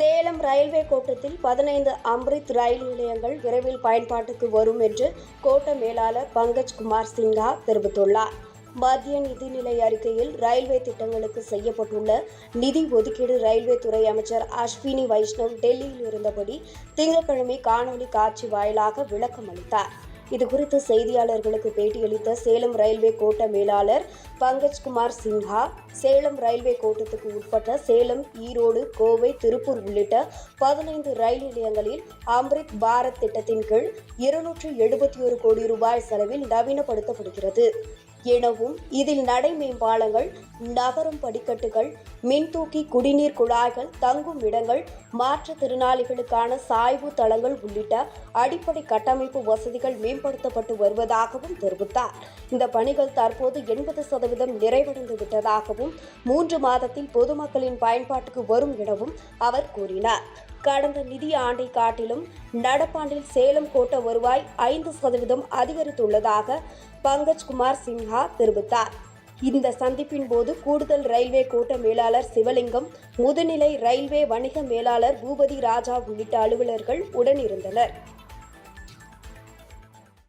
Salem railway கோட்டத்தில் பதினைந்து அம்ரித் ரயில் நிலையங்கள் விரைவில் பயன்பாட்டுக்கு வரும் என்று கோட்ட மேலாளர் பங்கஜ் குமார் சின்ஹா தெரிவித்துள்ளார். மத்திய நிதிநிலை அறிக்கையில் ரயில்வே திட்டங்களுக்கு செய்யப்பட்டுள்ள நிதி ஒதுக்கீடு ரயில்வே துறை அமைச்சர் அஸ்வினி வைஷ்ணவ் டெல்லியில் இருந்தபடி திங்கட்கிழமை காணொலி காட்சி வாயிலாக விளக்கம் அளித்தார் இதுகுறித்து செய்தியாளர்களுக்கு பேட்டியளித்த சேலம் ரயில்வே கோட்ட மேலாளர் பங்கஜ்குமார் சின்ஹா சேலம் ரயில்வே கோட்டத்துக்கு உட்பட்ட சேலம் ஈரோடு கோவை திருப்பூர் உள்ளிட்ட பதினைந்து ரயில் நிலையங்களில் அம்ரித் பாரத் திட்டத்தின் கீழ் இருநூற்று எழுபத்தி ஒரு கோடி ரூபாய் செலவில் நவீனப்படுத்தப்படுகிறது. எனவும் இதில் நடை மேம்பாலங்கள் நகரும் படிக்கட்டுகள் மின்தூக்கி குடிநீர் குழாய்கள் தங்கும் இடங்கள் மாற்றுத்திறனாளிகளுக்கான சாய்வு தளங்கள் உள்ளிட்ட அடிப்படை கட்டமைப்பு வசதிகள் மேம்படுத்தப்பட்டு வருவதாகவும் தெரிவித்தார். இந்த பணிகள் தற்போது எண்பது சதவீதம் நிறைவடைந்து விட்டதாகவும் மூன்று மாதத்தில் பொதுமக்களின் பயன்பாட்டுக்கு வரும் எனவும் அவர் கூறினார். கடந்த நிதி ஆண்டை காட்டிலும் நடப்பாண்டில் சேலம் கோட்ட வருவாய் ஐந்து சதவீதம் அதிகரித்துள்ளதாக பங்கஜ்குமார் சின்ஹா தெரிவித்தார். இந்த சந்திப்பின் போது கூடுதல் ரயில்வே கோட்ட மேலாளர் சிவலிங்கம் முதுநிலை ரயில்வே வணிக மேலாளர் பூபதி ராஜா உள்ளிட்ட அலுவலர்கள் உடனிருந்தனர்.